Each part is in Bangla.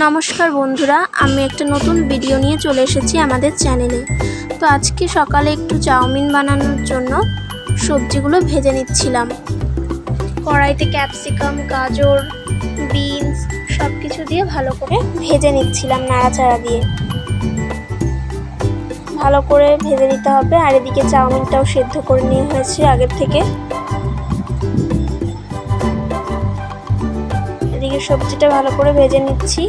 নমস্কার বন্ধুরা, আমি একটা নতুন ভিডিও নিয়ে চলে এসেছি আমাদের চ্যানেলে তো আজকে সকালে একটু চাউমিন বানানোর জন্য সবজিগুলো ভেজে নিচ্ছিলাম। কড়াইতে ক্যাপসিকাম গাজর বিনস সব কিছু দিয়ে ভালো করে ভেজে নিচ্ছিলাম নাড়াচাড়া দিয়ে। ভালো করে ভেজে নিতে হবে, আর এদিকে চাউমিনটাও সেদ্ধ করে নিয়ে হয়েছে আগের থেকে। এদিকে সবজিটা ভালো করে ভেজে নিচ্ছি।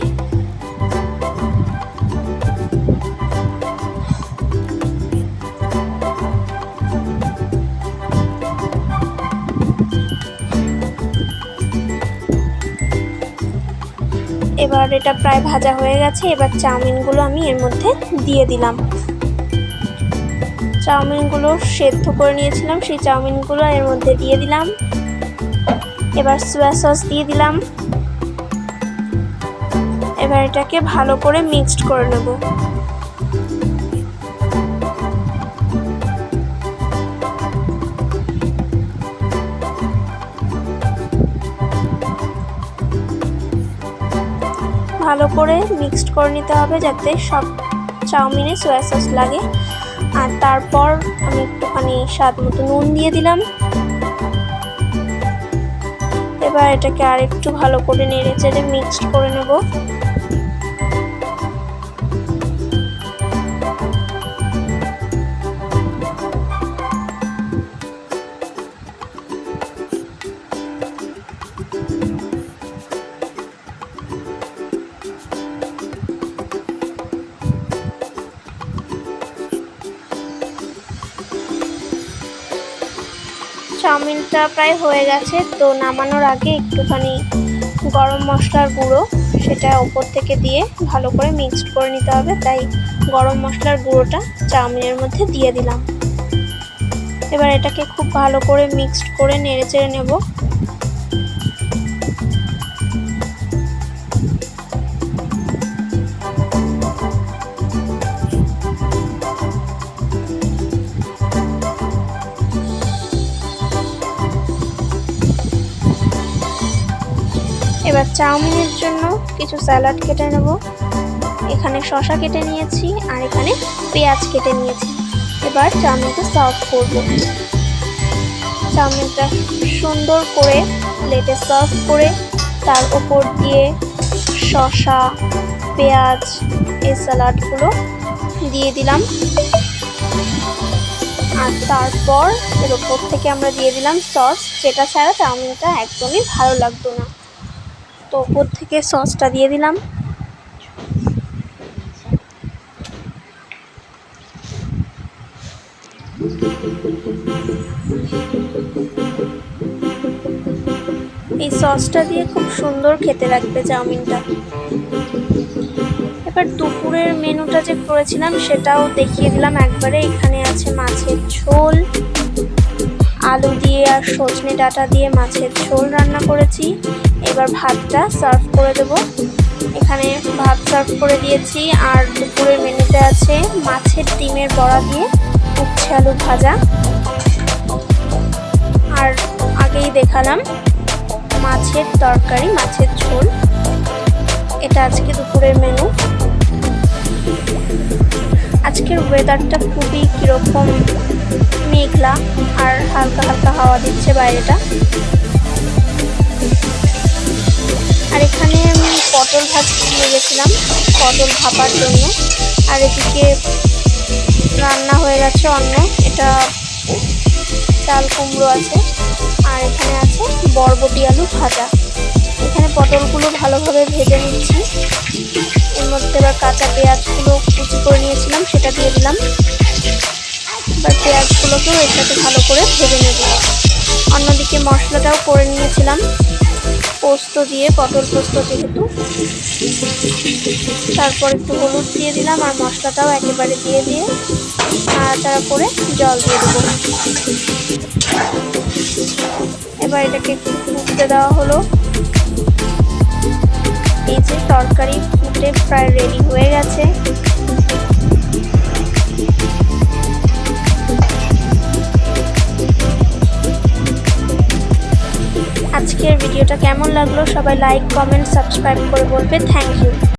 এবার এটা প্রায় ভাজা হয়ে গেছে, এবার চাউমিনগুলো আমি এর মধ্যে দিয়ে দিলাম। চাউমিনগুলো সেদ্ধ করে নিয়েছিলাম, সেই চাউমিনগুলো এর মধ্যে দিয়ে দিলাম। এবার সোয়া সস দিয়ে দিলাম। এবার এটাকে ভালো করে মিক্সড করে নেব। ভালো করে মিক্সড করে নিতে হবে যাতে সব চাউমিনে সোয়া সস লাগে। আর তারপর আমি একটুখানি স্বাদ মতো নুন দিয়ে দিলাম। এবার এটাকে আর একটু ভালো করে নেড়ে চেড়ে মিক্সড করে নেব। চাউমিনটা প্রায় হয়ে গেছে, তো নামানোর আগে একটুখানি গরম মশলার গুঁড়ো, সেটা ওপর থেকে দিয়ে ভালো করে মিক্সড করে নিতে হবে, তাই গরম মশলার গুঁড়োটা চাউমিনের মধ্যে দিয়ে দিলাম। এবার এটাকে খুব ভালো করে মিক্সড করে নেড়ে চেড়ে নেব। এবার চাউমিনের জন্য কিছু স্যালাড কেটে নেব। এখানে শশা কেটে নিয়েছি আর এখানে পেঁয়াজ কেটে নিয়েছি। এবার চাউমিনটা সার্ভ করব। চাউমিনটা সুন্দর করে প্লেটে সার্ভ করে তার উপর দিয়ে শশা পেঁয়াজ এই স্যালাডগুলো দিয়ে দিলাম। আর তারপর এর ওপর থেকে আমরা দিয়ে দিলাম সস যেটা ছাড়া চাউমিনটা একদমই ভালো লাগতো না। তো ওপর থেকে সসটা দিয়ে দিলাম। এই সসটা দিয়ে খুব সুন্দর খেতে লাগবে চাউমিনটা। এবার দুপুরের মেনুটা যে করেছিলাম সেটাও দেখিয়ে দিলাম। একবারে এখানে আছে মাছের ঝোল, আলু দিয়ে আর সজনে ডাটা দিয়ে মাছের ঝোল রান্না করেছি। এবার ভাতটা সার্ভ করে দেব। এখানে ভাত সার্ভ করে দিয়েছি, আর দুপুরের মেনুতে আছে মাছের ডিমের বড়া দিয়ে উচ্ছে আলু ভাজা। আর আগেই দেখালাম মাছের তরকারি, মাছের ঝোল। এটা আজকে দুপুরের মেনু। আজকের ওয়েদারটা খুবই কীরকম মেঘলা, আর হালকা হালকা হাওয়া দিচ্ছে বাইরেটা। আর এখানে আমি পটল ভাজ নিয়ে গেছিলাম পটল ভাপার জন্য। আর এদিকে রান্না হয়ে গেছে অন্য এটা চাল কুমড়ো আছে, আর এখানে আছে বরবটি আলু ভাজা। এখানে পটলগুলো ভালোভাবে ভেজে নিচ্ছি। এর মধ্যে এবার কাঁচা পেঁয়াজগুলো কুচি করে নিয়েছিলাম, সেটা দিয়ে দিলাম। এবার পেঁয়াজগুলোকেও এর সাথে ভালো করে ভেজে নেব। অন্যদিকে মশলাটাও করে নিয়েছিলাম। পোস্ত দিয়ে, পটল পোস্ত যেহেতু। তারপর একটু হলুদ দিয়ে দিলাম আর মশলাটাও একেবারে দিয়ে দিয়ে নাড়াচাড়া করে জল দিয়ে দেবো। এবার এটাকে একটু ফুটতে দেওয়া হলো। এই যে তরকারি ফুটে প্রায় রেডি হয়ে গেছে। ভিডিওটা কেমন লাগল সবাই লাইক কমেন্ট সাবস্ক্রাইব করে বলবে। Thank you